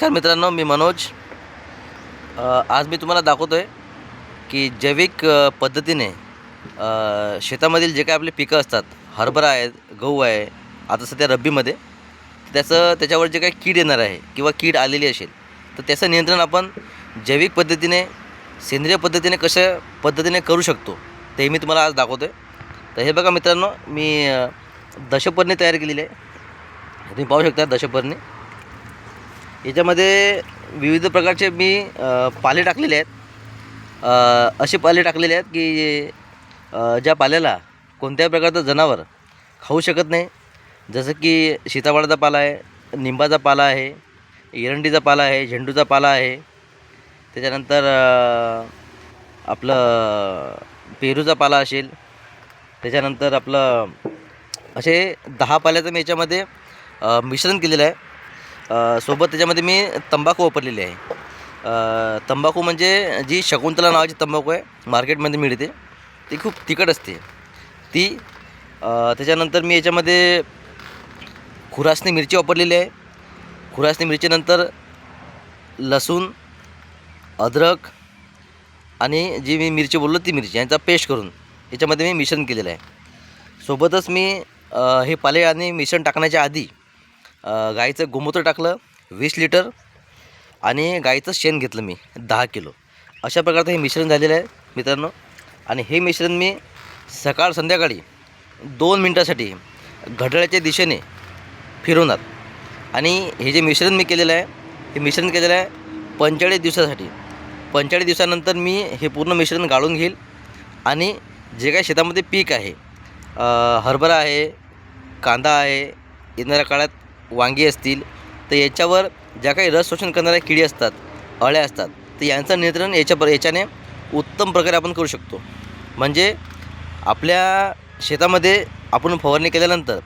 तर मित्रांनो मी मनोज. आज मी तुम्हाला दाखवतो आहे की जैविक पद्धतीने शेतामधील जे काय आपले पिकं असतात हरभरा आहे गहू आहे आता सध्या रब्बीमध्ये त्याचं त्याच्यावर जे काही कीड येणार आहे किंवा कीड आलेली असेल तर त्याचं नियंत्रण आपण जैविक पद्धतीने सेंद्रिय पद्धतीने कशा पद्धतीने करू शकतो ते मी तुम्हाला आज दाखवतो आहे तर हे बघा मित्रांनो मी दशपर्णी तयार केलेली आहे. तुम्ही पाहू शकता दशपर्णी. याच्यामध्ये विविध प्रकारचे मी पाले टाकलेले आहेत. असे पाले टाकलेले आहेत की ज्या पाल्याला कोणत्याही प्रकारचं जनावर खाऊ शकत नाही. जसं की सीताफळाचा पाला आहे निंबाचा पाला आहे एरंडीचा पाला आहे झेंडूचा पाला आहे. त्याच्यानंतर आपलं पेरूचा पाला असेल. त्याच्यानंतर आपलं असे दहा पाल्याचं मी याच्यामध्ये मिश्रण केलेलं आहे. सोबत त्याच्यामध्ये मी तंबाखू वापरलेली आहे. तंबाखू म्हणजे जी शकुंतला नावाची तंबाखू आहे मार्केटमध्ये मिळते. ती खूप तिखट असते. ती त्याच्यानंतर मी याच्यामध्ये खुरासनी मिरची वापरलेली आहे. खुरासनी मिरचीनंतर लसूण अद्रक आणि जी मी मिरची बोललो ती मिरची यांचा पेस्ट करून याच्यामध्ये मी मिश्रण केलेलं आहे. सोबतच मी हे पाले आणि मिश्रण टाकण्याच्या आधी गाईचं गोमूत्र टाकलं वीस लिटर आणि गाईचं शेण घेतलं मी दहा किलो. अशा प्रकारचं हे मिश्रण झालेलं आहे मित्रांनो. आणि हे मिश्रण मी सकाळ संध्याकाळी दोन मिनटासाठी घड्याळाच्या दिशेने फिरवणार. आणि हे जे मिश्रण मी केलेलं आहे हे मिश्रण केलेलं आहे पंचेचाळीस दिवसासाठी. पंचेचाळीस दिवसानंतर मी हे पूर्ण मिश्रण गाळून घेईल. आणि जे काही शेतामध्ये पीक आहे हरभरा आहे कांदा आहे येणाऱ्या काळात वांगी असतील तर याच्यावर ज्या काही रस शोषण करणाऱ्या किडी असतात अळ्या असतात तर यांचं नियंत्रण याच्या पर याच्याने उत्तम प्रकारे आपण करू शकतो. म्हणजे आपल्या शेतामध्ये आपण फवारणी केल्यानंतर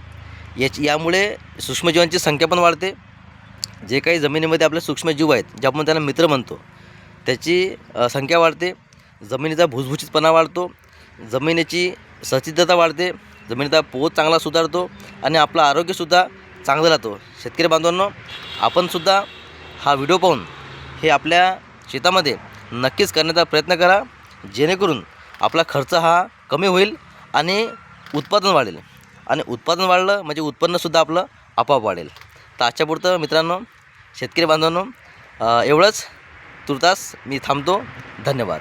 याची यामुळे सूक्ष्मजीवांची संख्या पण वाढते. जे काही जमिनीमध्ये आपले सूक्ष्मजीव आहेत जे आपण त्यांना मित्र म्हणतो त्याची संख्या वाढते. जमिनीचा भुसभुशीतपणा वाढतो. जमिनीची सचिद्धता वाढते. जमिनीचा पोत चांगला सुधारतो. आणि आपलं आरोग्यसुद्धा चांगलं राहतो शेतकरी बांधवांनो आपणसुद्धा हा व्हिडिओ पाहून हे आपल्या शेतामध्ये नक्कीच करण्याचा प्रयत्न करा. जेणेकरून आपला खर्च हा कमी होईल आणि उत्पादन वाढेल. आणि उत्पादन वाढलं म्हणजे उत्पन्नसुद्धा आपलं आपोआप वाढेल. तर आजच्यापुरतं मित्रांनो शेतकरी बांधवांनो एवढंच. तुर्तास मी थांबतो. धन्यवाद.